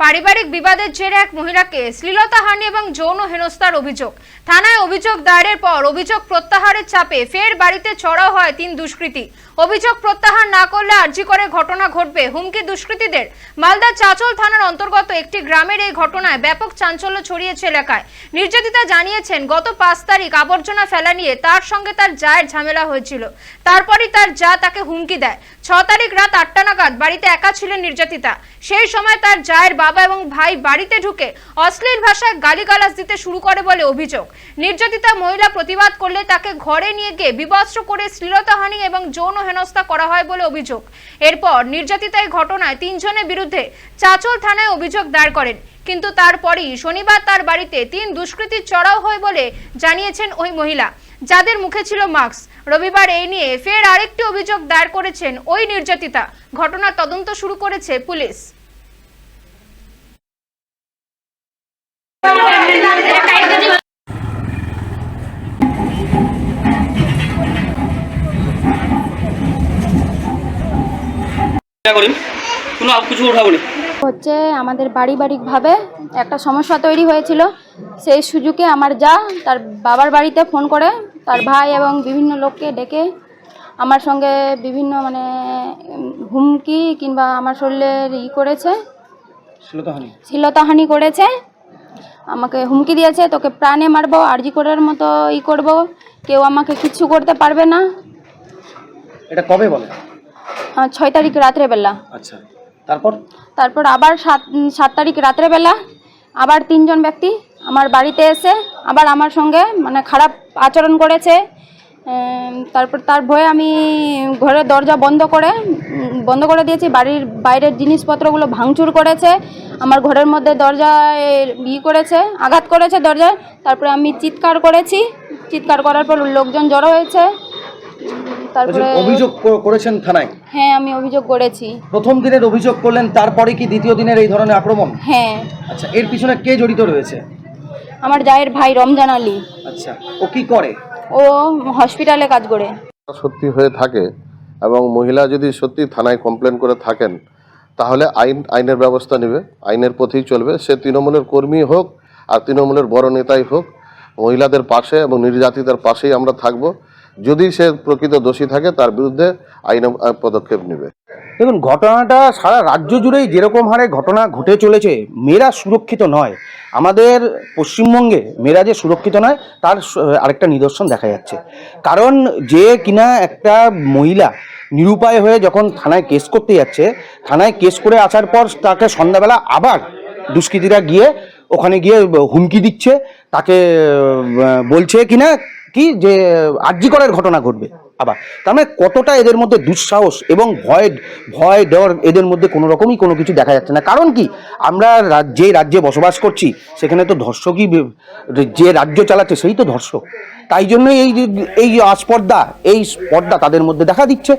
পারিবারিক বিবাদের জেরে এক মহিলাকে শ্লীলতাহানি এবং যৌন হেনস্থার অভিযোগ। থানায় অভিযোগ দায়েরের পর অভিযোগ প্রত্যাহারের চাপে ফের বাড়িতে চড়াও হয় তিন দুষ্কৃতী। অভিযোগ প্রত্যাহার না করলে আর্জি করে ঘটনা ঘটবে হুমকি দুষ্কৃতীদের। মালদা চাচল থানার অন্তর্গত একটি গ্রামের এই ঘটনায় ব্যাপক চাঞ্চল্য ছড়িয়েছে এলাকায়। নির্যাতিতা জানিয়েছেন, গত পাঁচ তারিখ আবর্জনা ফেলা নিয়ে তার সঙ্গে তার জায়ের ঝামেলা হয়েছিল। তারপরই তার যা তাকে হুমকি দেয়। ছ তারিখ রাত আটটা নাগাদ বাড়িতে একা ছিলেন নির্যাতিতা। সেই সময় তার জায়ের বাবা এবং ভাই বাড়িতে ঢুকে অশ্লীল ভাষায় গালিগালাজ দিতে শুরু করে বলে অভিযোগ। নির্যাতিতা মহিলা প্রতিবাদ করলে তাকে ঘরে নিয়ে গিয়ে বিবস্ত্র করে শ্লীলতাহানি এবং যৌন হেনস্থা করা হয় বলে অভিযোগ। এরপর নির্যাতিতা এই ঘটনায় তিনজনের বিরুদ্ধে চাচল থানায় অভিযোগ দায়ের করেন। কিন্তু তারপরই শনিবার তার বাড়িতে তিন দুষ্কৃতী চড়াও হয় বলে জানিয়েছেন ওই মহিলা। যাদের মুখে ছিল মাস্ক। রবিবার এই নিয়ে ফের আরেকটি অভিযোগ দায়ের করেছেন ওই নির্যাতিতা। ঘটনার তদন্ত শুরু করেছে পুলিশ। চেষ্টা করিম কোনো কিছু উঠাবো না? হচ্ছে আমাদের পারিবারিকভাবে একটা সমস্যা তৈরি হয়েছিল। সেই সুযোগে আমার যা তার বাবার বাড়িতে ফোন করে তার ভাই এবং বিভিন্ন লোককে ডেকে আমার সঙ্গে বিভিন্ন মানে হুমকি কিংবা আমার শরীরের ই করেছে। শ্লীলতাহানি করেছে। আমাকে হুমকি দিয়েছে তোকে প্রাণে মারবো আরজি করার মতো ই করব। কেউ আমাকে কিছু করতে পারবে না। এটা কবে বলে? আহ, ছয় তারিখ রাত্রেবেলা। আচ্ছা তারপর? তারপর আবার সাত সাত তারিখ রাত্রেবেলা আবার তিনজন ব্যক্তি আমার বাড়িতে এসে আবার আমার সঙ্গে মানে খারাপ আচরণ করেছে। তারপর তার ভয়ে আমি ঘরের দরজা বন্ধ করে বন্ধ করে দিয়েছি। বাড়ির বাইরের জিনিসপত্রগুলো ভাঙচুর করেছে। আমার ঘরের মধ্যে দরজায় ই করেছে আঘাত করেছে দরজায়। তারপরে আমি চিৎকার করেছি। চিৎকার করার পর লোকজন জড়ো হয়েছে। তারপরে অভিযোগ করেছেন থানায়? হ্যাঁ আমি অভিযোগ করেছি। প্রথম দিনের অভিযোগ করলেন তারপরে কি দ্বিতীয় দিনের এই ধরনের আক্রমণ? হ্যাঁ। আচ্ছা এর পিছনে কে জড়িত রয়েছে? আমার জায়ের ভাই রমজান আলী। আচ্ছা ও কি করে? ও হসপিটালে কাজ করে। সত্যি হয়ে থাকে এবং মহিলা যদি সত্যি থানায় কমপ্লেন করে থাকেন, তাহলে আইন, আইনের ব্যবস্থা নেবে, আইনের পথেই চলবে। সে তৃণমূলের কর্মী হোক আর তৃণমূলের বড় নেতাই হোক, মহিলাদের পাশে এবং নির্যাতিতার পাশেই আমরা থাকব। যদি সে প্রকৃত দোষী থাকে, তার বিরুদ্ধে আইন পদক্ষেপ নেবে। দেখুন, ঘটনাটা সারা রাজ্য জুড়েই যেরকম হারে ঘটনা ঘটে চলেছে, মেয়েরা সুরক্ষিত নয়। আমাদের পশ্চিমবঙ্গে মেয়েরা যে সুরক্ষিত নয়, তার আরেকটা নিদর্শন দেখা যাচ্ছে। কারণ যে কিনা একটা মহিলা নিরুপায় হয়ে যখন থানায় কেস করতে যাচ্ছে, থানায় কেস করে আসার পর তাকে সন্ধ্যাবেলা আবার দুষ্কৃতীরা গিয়ে ওখানে গিয়ে হুমকি দিচ্ছে, তাকে বলছে কিনা কি যে, আর্জি করার ঘটনা ঘটবে? আবার, তার মানে কতটা এদের মধ্যে দুঃসাহস এবং ভয় ভয়, ডর এদের মধ্যে কোনো রকমই কোনো কিছু দেখা যাচ্ছে না। কারণ কি? আমরা যে রাজ্যে বসবাস করছি, সেখানে তো ধর্ষকই যে রাজ্য চালাচ্ছে সেই তো ধর্ষক। তাই জন্যই এই এই আস্পর্ধা এই স্পর্ধা তাদের মধ্যে দেখা দিচ্ছে।